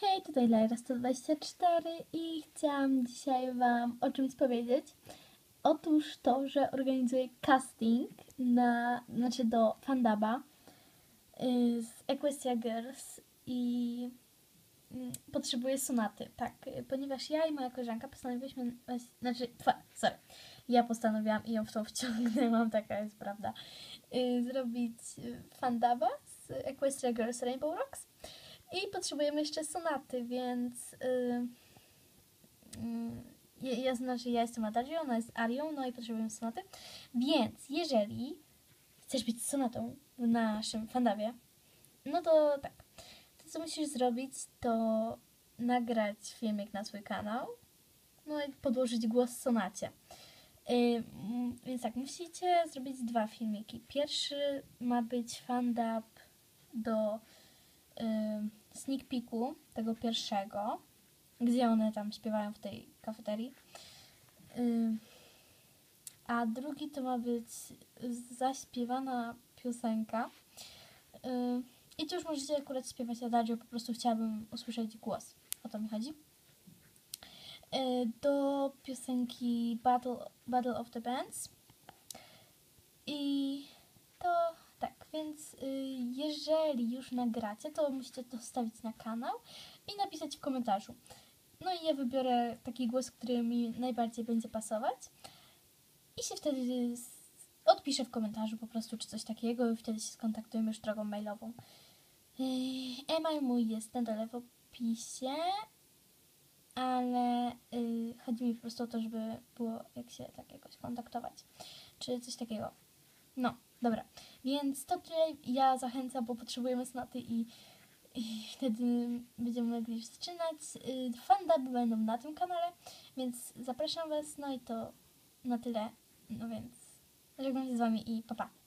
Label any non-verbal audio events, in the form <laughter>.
Hej, tutaj Lajra 124 i chciałam dzisiaj Wam o czymś powiedzieć. Otóż to, że organizuję casting na, znaczy do Fandaba y, z Equestria Girls i mm, potrzebuję sonaty, tak, ponieważ ja i moja koleżanka postanowiłyśmy, znaczy, twa, sorry, ja postanowiłam i ją w to wciągnęłam, <laughs> taka jest prawda, y, zrobić Fandaba z Equestria Girls Rainbow Rocks. I potrzebujemy jeszcze sonaty, więc yy, yy, ja, znaczy ja jestem Adagio, ona jest Arią, no i potrzebujemy sonaty. Więc jeżeli chcesz być sonatą w naszym fandawie, no to tak. To co musisz zrobić, to nagrać filmik na swój kanał, no i podłożyć głos sonacie. Yy, więc tak, musicie zrobić dwa filmiki. Pierwszy ma być fandab do sneak peeku tego pierwszego, gdzie one tam śpiewają w tej kafeterii. Y, a drugi to ma być zaśpiewana piosenka. Y, I tu już możecie akurat śpiewać Adagio, po prostu chciałabym usłyszeć głos. O to mi chodzi. Y, do piosenki Battle, Battle of the Bands. I to tak, więc y, jeżeli już nagracie, to musicie to wstawić na kanał i napisać w komentarzu. No i ja wybiorę taki głos, który mi najbardziej będzie pasować i się wtedy odpiszę w komentarzu po prostu, czy coś takiego i wtedy się skontaktujemy już drogą mailową. Yy, E-mail mój jest na dole w opisie, ale yy, chodzi mi po prostu o to, żeby było jak się tak jakoś kontaktować, czy coś takiego. No, dobra. Więc to tyle ja zachęcam, bo potrzebujemy snaty i, i wtedy będziemy mogli zaczynać. Y, Fandaby będą na tym kanale, więc zapraszam Was. No i to na tyle. No więc żegnam się z Wami i pa pa.